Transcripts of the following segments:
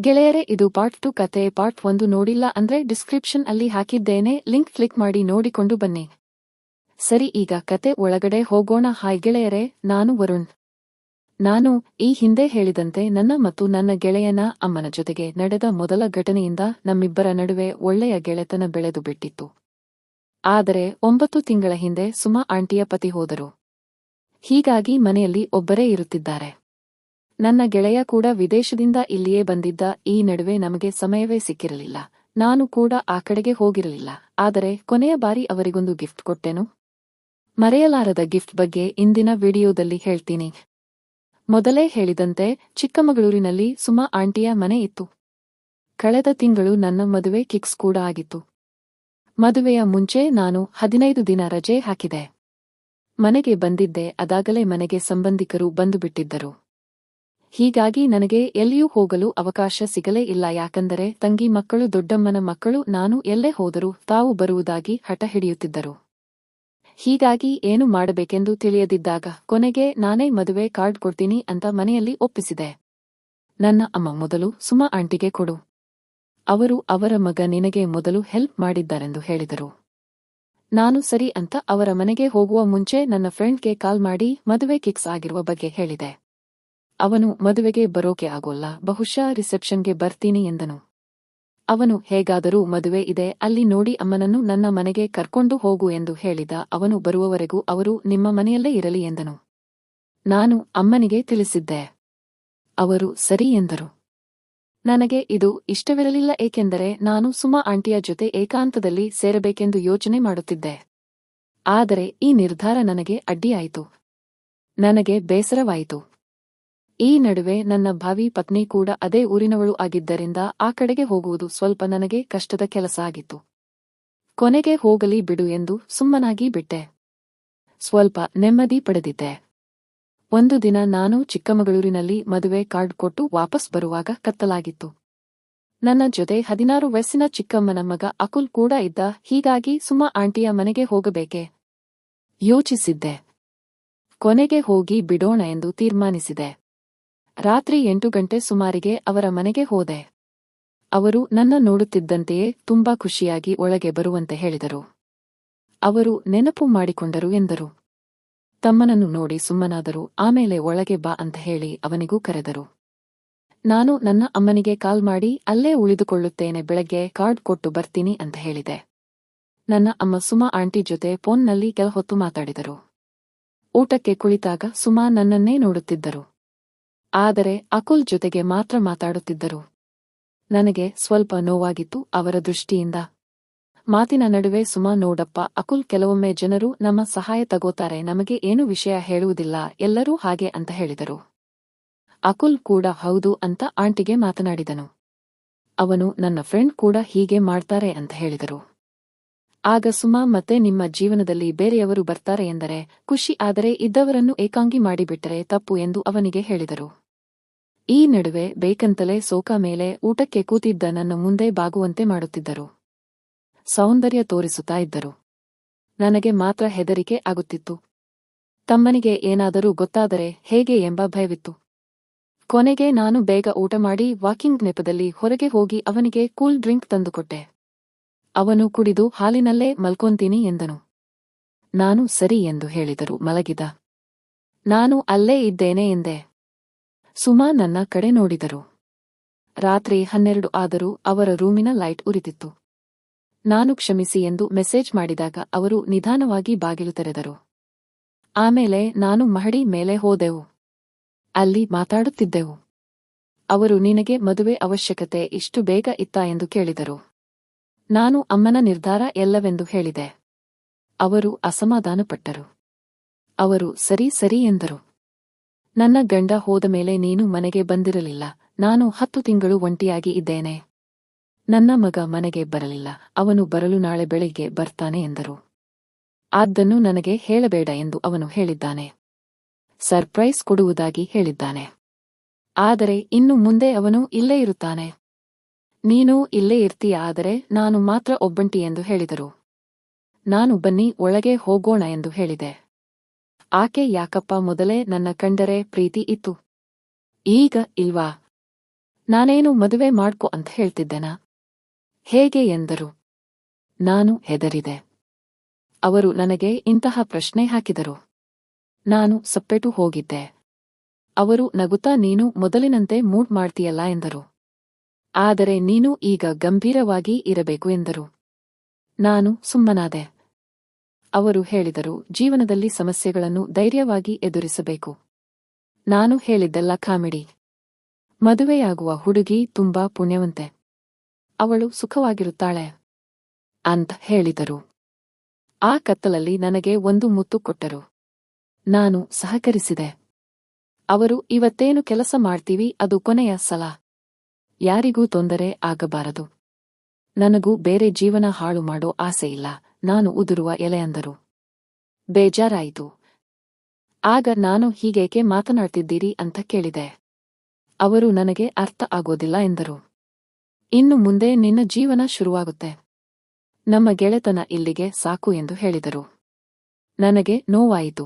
ಗೆಳೆಯರೆ, ಇದು part two ಕತೆ. ಪಾರ್ಟ್ ಒಂದು ನೋಡಿಲ್ಲ ಅಂದ್ರೆ ಡಿಸ್ಕ್ರಿಪ್ಷನ್ ಅಲ್ಲಿ ಹಾಕಿದ್ದೇನೆ. ಲಿಂಕ್ ಕ್ಲಿಕ್ ಮಾಡಿ ನೋಡಿಕೊಂಡು ಬನ್ನಿ. ಸರಿ, ಈಗ ಕತೆ ಒಳಗಡೆ ಹೋಗೋಣ. ಹಾಯ್ ಗೆಳೆಯರೆ, ನಾನು ವರುಣ್. ನಾನು ಈ ಹಿಂದೆ ಹೇಳಿದಂತೆ ನನ್ನ ಮತ್ತು ನನ್ನ ಗೆಳೆಯನ, ಅಮ್ಮನ ಜೊತೆಗೆ ನಡೆದ ಮೊದಲ ಘಟನೆಯಿಂದ ನಮ್ಮಿಬ್ಬರ ನಡುವೆ ಒಳ್ಳೆಯ ಗೆಳೆತನ ಬೆಳೆದು ಬಿಟ್ಟಿತ್ತು. ಆದರೆ, ಒಂಬತ್ತು ತಿಂಗಳ ಹಿಂದೆ ಸುಮಾ ಆಂಟಿಯ ಪತಿ ಹೋದರು. ಹೀಗಾಗಿ ಮನೆಯಲ್ಲಿ ಒಬ್ಬರೇ ಇರುತ್ತಿದ್ದಾರೆ. ನನ್ನ ಗೆಳೆಯ ಕೂಡ ವಿದೇಶದಿಂದ ಇಲ್ಲಿಯೇ ಬಂದಿದ್ದ ಈ ನಡುವೆ ನಮಗೆ ಸಮಯವೇ ಸಿಕ್ಕಿರಲಿಲ್ಲ. ನಾನು ಕೂಡ ಆ ಕಡೆಗೆ ಹೋಗಿರಲಿಲ್ಲ. ಆದರೆ ಕೊನೆಯ ಬಾರಿ ಅವರಿಗೊಂದು ಗಿಫ್ಟ್ ಕೊಟ್ಟೆನು. ಮರೆಯಲಾರದ ಗಿಫ್ಟ್ ಬಗ್ಗೆ ಇಂದಿನ ವಿಡಿಯೋದಲ್ಲಿ ಹೇಳ್ತೀನಿ. ಮೊದಲೇ ಹೇಳಿದಂತೆ ಚಿಕ್ಕಮಗಳೂರಿನಲ್ಲಿ ಸುಮಾ ಆಂಟಿಯ ಮನೆ ಇತ್ತು. ಕಳೆದ ತಿಂಗಳು ನನ್ನ ಮದುವೆ ಕಿಕ್ಸ್ ಕೂಡ ಆಗಿತ್ತು. ಮದುವೆಯ ಮುಂಚೆ ನಾನು ಹದಿನೈದು ದಿನ ರಜೆ ಹಾಕಿದೆ. ಮನೆಗೆ ಬಂದಿದ್ದೆ, ಅದಾಗಲೇ ಮನೆಗೆ ಸಂಬಂಧಿಕರು ಬಂದುಬಿಟ್ಟಿದ್ದರು. ಹೀಗಾಗಿ ನನಗೆ ಎಲ್ಲಿಯೂ ಹೋಗಲು ಅವಕಾಶ ಸಿಗಲೇ ಇಲ್ಲ, ಯಾಕಂದರೆ ತಂಗಿ ಮಕ್ಕಳು ದೊಡ್ಡಮ್ಮನ ಮಕ್ಕಳು ನಾನು ಎಲ್ಲೇ ಹೋದರೂ ತಾವು ಬರುವುದಾಗಿ ಹಠ ಹಿಡಿಯುತ್ತಿದ್ದರು. ಹೀಗಾಗಿ ಏನು ಮಾಡಬೇಕೆಂದು ತಿಳಿಯದಿದ್ದಾಗ ಕೊನೆಗೆ ನಾನೇ ಮದುವೆ ಕಾರ್ಡ್ ಕೊಡ್ತೀನಿ ಅಂತ ಮನೆಯಲ್ಲಿ ಒಪ್ಪಿಸಿದೆ. ನನ್ನ ಅಮ್ಮ ಮೊದಲು ಸುಮ ಆಂಟಿಗೆ ಕೊಡು. ಅವರು ಅವರ ಮಗ ನಿನಗೆ ಮೊದಲು ಹೆಲ್ಪ್ ಮಾಡಿದ್ದಾರೆಂದು ಹೇಳಿದರು. ನಾನು ಸರಿ ಅಂತ ಅವರ ಮನೆಗೆ ಹೋಗುವ ಮುಂಚೆ ನನ್ನ ಫ್ರೆಂಡ್ಗೆ ಕಾಲ್ ಮಾಡಿ ಮದುವೆ ಕಿಕ್ಸ್ ಆಗಿರುವ ಬಗ್ಗೆ ಹೇಳಿದೆ. ಅವನು ಮದುವೆಗೆ ಬರೋಕೆ ಆಗೋಲ್ಲ, ಬಹುಶಃ ರಿಸೆಪ್ಷನ್ಗೆ ಬರ್ತೀನಿ ಎಂದನು. ಅವನು, ಹೇಗಾದರೂ ಮದುವೆ ಇದೆ, ಅಲ್ಲಿ ನೋಡಿ ಅಮ್ಮನನ್ನು ನನ್ನ ಮನೆಗೆ ಕರ್ಕೊಂಡು ಹೋಗು ಎಂದು ಹೇಳಿದ ಅವನು ಬರುವವರೆಗೂ ಅವರು ನಿಮ್ಮ ಮನೆಯಲ್ಲೇ ಇರಲಿ ಎಂದನು. ನಾನು ಅಮ್ಮನಿಗೆ ತಿಳಿಸಿದ್ದೆ. ಅವರು, ಸರಿ ಎಂದರು. ನನಗೆ ಇದು ಇಷ್ಟವಿರಲಿಲ್ಲ ಏಕೆಂದರೆ ನಾನು ಸುಮಾ ಆಂಟಿಯ ಜೊತೆ ಏಕಾಂತದಲ್ಲಿ ಸೇರಬೇಕೆಂದು ಯೋಚನೆ ಮಾಡುತ್ತಿದ್ದೆ. ಆದರೆ ಈ ನಿರ್ಧಾರ ನನಗೆ ಅಡ್ಡಿಯಾಯಿತು. ನನಗೆ ಬೇಸರವಾಯಿತು. ಈ ನಡುವೆ ನನ್ನ ಭಾವಿ ಪತ್ನಿ ಕೂಡ ಅದೇ ಊರಿನವಳು ಆಗಿದ್ದರಿಂದ ಆ ಕಡೆಗೆ ಹೋಗುವುದು ಸ್ವಲ್ಪ ನನಗೆ ಕಷ್ಟದ ಕೆಲಸ ಆಗಿತ್ತು. ಕೊನೆಗೆ ಹೋಗಲಿ ಬಿಡು ಎಂದು ಸುಮ್ಮನಾಗಿ ಬಿಟ್ಟೆ. ಸ್ವಲ್ಪ ನೆಮ್ಮದಿ ಪಡೆದಿದ್ದೆ. ಒಂದು ದಿನ ನಾನು ಚಿಕ್ಕಮಗಳೂರಿನಲ್ಲಿ ಮದುವೆ ಕಾರ್ಡ್ ಕೊಟ್ಟು ವಾಪಸ್ ಬರುವಾಗ ಕತ್ತಲಾಗಿತ್ತು. ನನ್ನ ಜೊತೆ ಹದಿನಾರು ವಯಸ್ಸಿನ ಚಿಕ್ಕಮ್ಮನ ಮಗ ಅಕುಲ್ ಕೂಡ ಇದ್ದ, ಹೀಗಾಗಿ ಸುಮ್ಮ ಆಂಟಿಯ ಮನೆಗೆ ಹೋಗಬೇಕೆ? ಯೋಚಿಸಿದ್ದೆ. ಕೊನೆಗೆ ಹೋಗಿ ಬಿಡೋಣ ಎಂದು ತೀರ್ಮಾನಿಸಿದೆ. ರಾತ್ರಿ ಎಂಟು ಗಂಟೆ ಸುಮಾರಿಗೆ ಅವರ ಮನೆಗೆ ಹೋದೆ. ಅವರು ನನ್ನ ನೋಡುತ್ತಿದ್ದಂತೆಯೇ ತುಂಬಾ ಖುಷಿಯಾಗಿ ಒಳಗೆ ಬರುವಂತೆ ಹೇಳಿದರು. ಅವರು ನೆನಪು ಮಾಡಿಕೊಂಡರು ಎಂದರು. ತಮ್ಮನನ್ನು ನೋಡಿ ಸುಮ್ಮನಾದರು, ಆಮೇಲೆ ಒಳಗೆ ಬಾ ಅಂತ ಹೇಳಿ ಅವನಿಗೂ ಕರೆದರು. ನಾನು ನನ್ನ ಅಮ್ಮನಿಗೆ ಕಾಲ್ ಮಾಡಿ ಅಲ್ಲೇ ಉಳಿದುಕೊಳ್ಳುತ್ತೇನೆ, ಬೆಳಗ್ಗೆ ಕಾರ್ಡ್ ಕೊಟ್ಟು ಬರ್ತೀನಿ ಅಂತ ಹೇಳಿದೆ. ನನ್ನ ಅಮ್ಮ ಸುಮಾ ಆಂಟಿ ಜೊತೆ ಫೋನ್ನಲ್ಲಿ ಕೆಲ ಹೊತ್ತು ಮಾತಾಡಿದರು. ಊಟಕ್ಕೆ ಕುಳಿತಾಗ ಸುಮಾ ನನ್ನನ್ನೇ ನೋಡುತ್ತಿದ್ದರು. ಆದರೆ ಅಕುಲ್ ಜೊತೆಗೆ ಮಾತ್ರ ಮಾತಾಡುತ್ತಿದ್ದರು. ನನಗೆ ಸ್ವಲ್ಪ ನೋವಾಗಿತ್ತು ಅವರ ದೃಷ್ಟಿಯಿಂದ. ಮಾತಿನ ನಡುವೆ ಸುಮಾ, ನೋಡಪ್ಪ, ಅಕುಲ್ ಕೆಲವೊಮ್ಮೆ ಜನರು ನಮ್ಮ ಸಹಾಯ ತಗೋತಾರೆ, ನಮಗೆ ಏನು ವಿಷಯ ಹೇಳುವುದಿಲ್ಲ, ಎಲ್ಲರೂ ಹಾಗೆ ಅಂತ ಹೇಳಿದರು. ಅಕುಲ್ ಕೂಡ ಹೌದು ಅಂತ ಆಂಟಿಗೆ ಮಾತನಾಡಿದನು. ಅವನು, ನನ್ನ ಫ್ರೆಂಡ್ ಕೂಡ ಹೀಗೆ ಮಾಡ್ತಾರೆ ಅಂತ ಹೇಳಿದರು. ಆಗ ಸುಮಾ ಮತ್ತೆ ನಿಮ್ಮ ಜೀವನದಲ್ಲಿ ಬೇರೆಯವರು ಬರ್ತಾರೆ ಎಂದರೆ ಖುಷಿ ಆದರೆ ಇದ್ದವರನ್ನು ಏಕಾಂಗಿ ಮಾಡಿಬಿಟ್ಟರೆ ತಪ್ಪು ಎಂದು ಅವನಿಗೆ ಹೇಳಿದರು. ಈ ನಡುವೆ ಬೇಕಂತಲೇ ಸೋಕಾ ಮೇಲೆ ಊಟಕ್ಕೆ ಕೂತಿದ್ದ ನನ್ನ ಮುಂದೆ ಬಾಗುವಂತೆ ಮಾಡುತ್ತಿದ್ದರು. ಸೌಂದರ್ಯ ತೋರಿಸುತ್ತಾ ಇದ್ದರು. ನನಗೆ ಮಾತ್ರ ಹೆದರಿಕೆ ಆಗುತ್ತಿತ್ತು. ತಮ್ಮನಿಗೆ ಏನಾದರೂ ಗೊತ್ತಾದರೆ ಹೇಗೆ ಎಂಬ ಭಯವಿತ್ತು. ಕೊನೆಗೆ ನಾನು ಬೇಗ ಊಟ ಮಾಡಿ ವಾಕಿಂಗ್ ನೆಪದಲ್ಲಿ ಹೊರಗೆ ಹೋಗಿ ಅವನಿಗೆ ಕೂಲ್ ಡ್ರಿಂಕ್ ತಂದುಕೊಟ್ಟೆ. ಅವನು ಕುಡಿದು ಹಾಲಿನಲ್ಲೇ ಮಲ್ಕೊಂತೀನಿ ಎಂದನು. ನಾನು ಸರಿ ಎಂದು ಹೇಳಿದರು, ಮಲಗಿದ. ನಾನು ಅಲ್ಲೇ ಇದ್ದೇನೆ ಎಂದೆ. ಸುಮಾ ನನ್ನ ಕಡೆ ನೋಡಿದರು. ರಾತ್ರಿ ಹನ್ನೆರಡು ಆದರೂ ಅವರ ರೂಮಿನ ಲೈಟ್ ಉರಿದಿತ್ತು ನಾನು ಕ್ಷಮಿಸಿ ಎಂದು ಮೆಸೇಜ್ ಮಾಡಿದಾಗ ಅವರು ನಿಧಾನವಾಗಿ ಬಾಗಿಲು ತೆರೆದರು. ಆಮೇಲೆ ನಾನು ಮಹಡಿ ಮೇಲೆ ಹೋದೆವು. ಅಲ್ಲಿ ಮಾತಾಡುತ್ತಿದ್ದೆವು. ಅವರು ನಿನಗೆ ಮದುವೆ ಅವಶ್ಯಕತೆ ಇಷ್ಟು ಬೇಗ ಇತ್ತ ಎಂದು ಕೇಳಿದರು. ನಾನು ಅಮ್ಮನ ನಿರ್ಧಾರ ಎಲ್ಲವೆಂದು ಹೇಳಿದೆ. ಅವರು ಅಸಮಾಧಾನಪಟ್ಟರು. ಅವರು, ಸರಿ ಸರಿ ಎಂದರು. ನನ್ನ ಗಂಡ ಹೋದ ಮೇಲೆ ನೀನು ಮನೆಗೆ ಬಂದಿರಲಿಲ್ಲ. ನಾನು ಹತ್ತು ತಿಂಗಳು ಒಂಟಿಯಾಗಿ ಇದ್ದೇನೆ. ನನ್ನ ಮಗ ಮನೆಗೆ ಬರಲಿಲ್ಲ. ಅವನು ಬರಲು ನಾಳೆ ಬೆಳಿಗ್ಗೆ ಬರ್ತಾನೆ ಎಂದರು. ಆದ್ದನ್ನು ನನಗೆ ಹೇಳಬೇಡ ಎಂದು ಅವನು ಹೇಳಿದ್ದಾನೆ. ಸರ್ಪ್ರೈಸ್ ಕೊಡುವುದಾಗಿ ಹೇಳಿದ್ದಾನೆ. ಆದರೆ ಇನ್ನು ಮುಂದೆ ಅವನು ಇಲ್ಲೇ ಇರುತ್ತಾನೆ. ನೀನು ಇಲ್ಲೇ ಇರ್ತೀಯ ಆದರೆ ನಾನು ಮಾತ್ರ ಒಬ್ಬಂಟಿ ಎಂದು ಹೇಳಿದರು. ನಾನು ಬನ್ನಿ, ಒಳಗೆ ಹೋಗೋಣ ಎಂದು ಹೇಳಿದೆ. ಆಕೆ, ಯಾಕಪ್ಪ, ಮೊದಲೇ ನನ್ನ ಕಂಡರೆ ಪ್ರೀತಿ ಇತ್ತು. ಈಗ ಇಲ್ವಾ? ನಾನೇನು ಮದುವೆ ಮಾಡ್ಕೊ ಅಂತ ಹೇಳ್ತಿದ್ದೆನಾ? ಹೇಗೆ ಎಂದರು? ನಾನು ಹೆದರಿದೆ. ಅವರು ನನಗೆ ಇಂತಹ ಪ್ರಶ್ನೆ ಹಾಕಿದರು. ನಾನು ಸಪ್ಪೆಟು ಹೋಗಿದ್ದೆ. ಅವರು ನಗುತ್ತಾ, ನೀನು ಮೊದಲಿನಂತೆ ಮೂಡ್ ಮಾಡ್ತೀಯಲ್ಲ ಎಂದರು. ಆದರೆ ನೀನು ಈಗ ಗಂಭೀರವಾಗಿ ಇರಬೇಕು ಎಂದರು. ನಾನು ಸುಮ್ಮನಾದೆ. ಅವರು ಹೇಳಿದರು, ಜೀವನದಲ್ಲಿ ಸಮಸ್ಯೆಗಳನ್ನು ಧೈರ್ಯವಾಗಿ ಎದುರಿಸಬೇಕು. ನಾನು ಹೇಳಿದ್ದೆಲ್ಲ ಕಾಮಿಡಿ. ಮದುವೆಯಾಗುವ ಹುಡುಗಿ ತುಂಬಾ ಪುಣ್ಯವಂತೆ. ಅವಳು ಸುಖವಾಗಿರುತ್ತಾಳೆ ಅಂತ ಹೇಳಿದರು. ಆ ಕತ್ತಲಲ್ಲಿ ನನಗೆ ಒಂದು ಮುತ್ತು ಕೊಟ್ಟರು. ನಾನು ಸಹಕರಿಸಿದೆ. ಅವರು ಇವತ್ತೇನು ಕೆಲಸ ಮಾಡ್ತೀವಿ ಅದು ಕೊನೆಯ ಸಲ. ಯಾರಿಗೂ ತೊಂದರೆ ಆಗಬಾರದು. ನನಗೂ ಬೇರೆ ಜೀವನ ಹಾಳು ಮಾಡೋ ಆಸೆ ಇಲ್ಲ, ನಾನು ಉದುರುವ ಎಲೆ ಅಂದರು. ಬೇಜಾರಾಯಿತು. ಆಗ ನಾನು ಹೀಗೇಕೆ ಮಾತನಾಡ್ತಿದ್ದೀರಿ ಅಂತ ಕೇಳಿದೆ. ಅವರು ನನಗೆ ಅರ್ಥ ಆಗೋದಿಲ್ಲ ಎಂದರು. ಇನ್ನು ಮುಂದೆ ನಿನ್ನ ಜೀವನ ಶುರುವಾಗುತ್ತೆ. ನಮ್ಮ ಗೆಳೆತನ ಇಲ್ಲಿಗೆ ಸಾಕು ಎಂದು ಹೇಳಿದರು. ನನಗೆ ನೋವಾಯಿತು.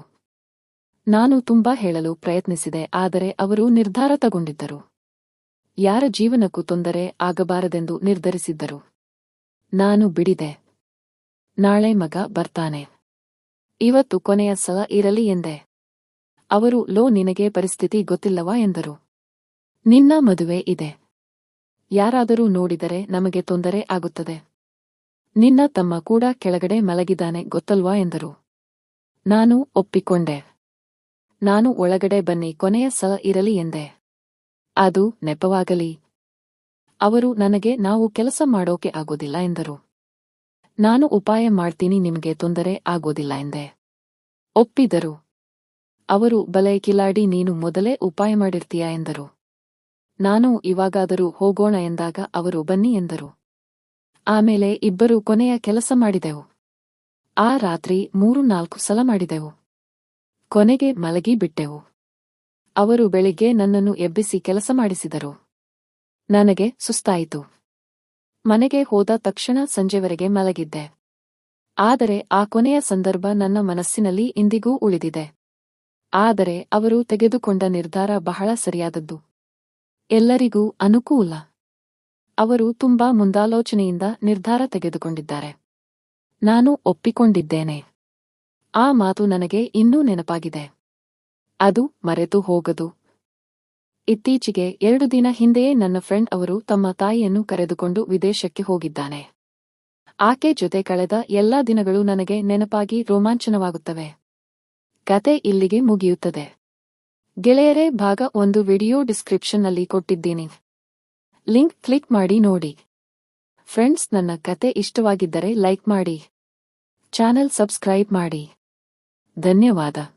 ನಾನು ತುಂಬಾ ಹೇಳಲು ಪ್ರಯತ್ನಿಸಿದೆ, ಆದರೆ ಅವರು ನಿರ್ಧಾರ ತಗೊಂಡಿದ್ದರು ಯಾರ ಜೀವನಕ್ಕೂ ತೊಂದರೆ ಆಗಬಾರದೆಂದು ನಿರ್ಧರಿಸಿದ್ದರು. ನಾನು ಬಿಡಿದೆ. ನಾಳೆ ಮಗ ಬರ್ತಾನೆ. ಇವತ್ತು ಕೊನೆಯ ಸಲ ಇರಲಿ ಎಂದೆ. ಅವರು, ಲೋ, ನಿನಗೆ ಪರಿಸ್ಥಿತಿ ಗೊತ್ತಿಲ್ಲವಾ ಎಂದರು. ನಿನ್ನ ಮದುವೆ ಇದೆ. ಯಾರಾದರೂ ನೋಡಿದರೆ ನಮಗೆ ತೊಂದರೆ ಆಗುತ್ತದೆ. ನಿನ್ನ ತಮ್ಮ ಕೂಡ ಕೆಳಗಡೆ ಮಲಗಿದಾನೆ ಗೊತ್ತಲ್ವಾ ಎಂದರು. ನಾನು ಒಪ್ಪಿಕೊಂಡೆ. ನಾನು ಒಳಗಡೆ ಬನ್ನಿ, ಕೊನೆಯ ಸಲ ಇರಲಿ ಎಂದೆ. ಅದು ನೆಪವಾಗಲಿ. ಅವರು ನನಗೆ ನಾವು ಕೆಲಸ ಮಾಡೋಕೆ ಆಗೋದಿಲ್ಲ ಎಂದರು. ನಾನು ಉಪಾಯ ಮಾಡ್ತೀನಿ ನಿಮಗೆ ತೊಂದರೆ ಆಗೋದಿಲ್ಲ ಎಂದೆ. ಒಪ್ಪಿದರು. ಅವರು, ಬಲೆ ಕಿಲಾಡಿ, ನೀನು ಮೊದಲೇ ಉಪಾಯ ಮಾಡಿರ್ತೀಯಾ ಎಂದರು. ನಾನು ಇವಾಗಾದರೂ ಹೋಗೋಣ ಎಂದಾಗ ಅವರು ಬನ್ನಿ ಎಂದರು. ಆಮೇಲೆ ಇಬ್ಬರು ಕೊನೆಯ ಕೆಲಸ ಮಾಡಿದೆವು. ಆ ರಾತ್ರಿ ಮೂರು ನಾಲ್ಕು ಸಲ ಮಾಡಿದೆವು. ಕೊನೆಗೆ ಮಲಗಿ ಬಿಟ್ಟೆವು ಅವರು ಬೆಳಿಗ್ಗೆ ನನ್ನನ್ನು ಎಬ್ಬಿಸಿ ಕೆಲಸ ಮಾಡಿಸಿದರು. ನನಗೆ ಸುಸ್ತಾಯಿತು. ಮನೆಗೆ ಹೋದ ತಕ್ಷಣ ಸಂಜೆವರೆಗೆ ಮಲಗಿದ್ದೆ. ಆದರೆ ಆ ಕೊನೆಯ ಸಂದರ್ಭ ನನ್ನ ಮನಸ್ಸಿನಲ್ಲಿ ಇಂದಿಗೂ ಉಳಿದಿದೆ. ಆದರೆ ಅವರು ತೆಗೆದುಕೊಂಡ ನಿರ್ಧಾರ ಬಹಳ ಸರಿಯಾದದ್ದು. ಎಲ್ಲರಿಗೂ ಅನುಕೂಲ. ಅವರು ತುಂಬಾ ಮುಂದಾಲೋಚನೆಯಿಂದ ನಿರ್ಧಾರ ತೆಗೆದುಕೊಂಡಿದ್ದಾರೆ. ನಾನು ಒಪ್ಪಿಕೊಂಡಿದ್ದೇನೆ. ಆ ಮಾತು ನನಗೆ ಇನ್ನೂ ನೆನಪಾಗಿದೆ. ಅದು ಮರೆತು ಹೋಗದು. ಇತ್ತೀಚೆಗೆ ಎರಡು ದಿನ ಹಿಂದೆಯೇ ನನ್ನ ಫ್ರೆಂಡ್ ಅವರು ತಮ್ಮ ತಾಯಿಯನ್ನು ಕರೆದುಕೊಂಡು ವಿದೇಶಕ್ಕೆ ಹೋಗಿದ್ದಾನೆ. ಆಕೆ ಜೊತೆ ಕಳೆದ ಎಲ್ಲಾ ದಿನಗಳು ನನಗೆ ನೆನಪಾಗಿ ರೋಮಾಂಚನವಾಗುತ್ತವೆ. ಕತೆ ಇಲ್ಲಿಗೆ ಮುಗಿಯುತ್ತದೆ. ಗೆಳೆಯರೇ, ಭಾಗ ಒಂದು ವಿಡಿಯೋ ಡಿಸ್ಕ್ರಿಪ್ಷನ್ನಲ್ಲಿ ಕೊಟ್ಟಿದ್ದೀನಿ. ಲಿಂಕ್ ಕ್ಲಿಕ್ ಮಾಡಿ ನೋಡಿ. ಫ್ರೆಂಡ್ಸ್, ನನ್ನ ಕತೆ ಇಷ್ಟವಾಗಿದ್ದರೆ ಲೈಕ್ ಮಾಡಿ. ಚಾನೆಲ್ ಸಬ್ಸ್ಕ್ರೈಬ್ ಮಾಡಿ. ಧನ್ಯವಾದ.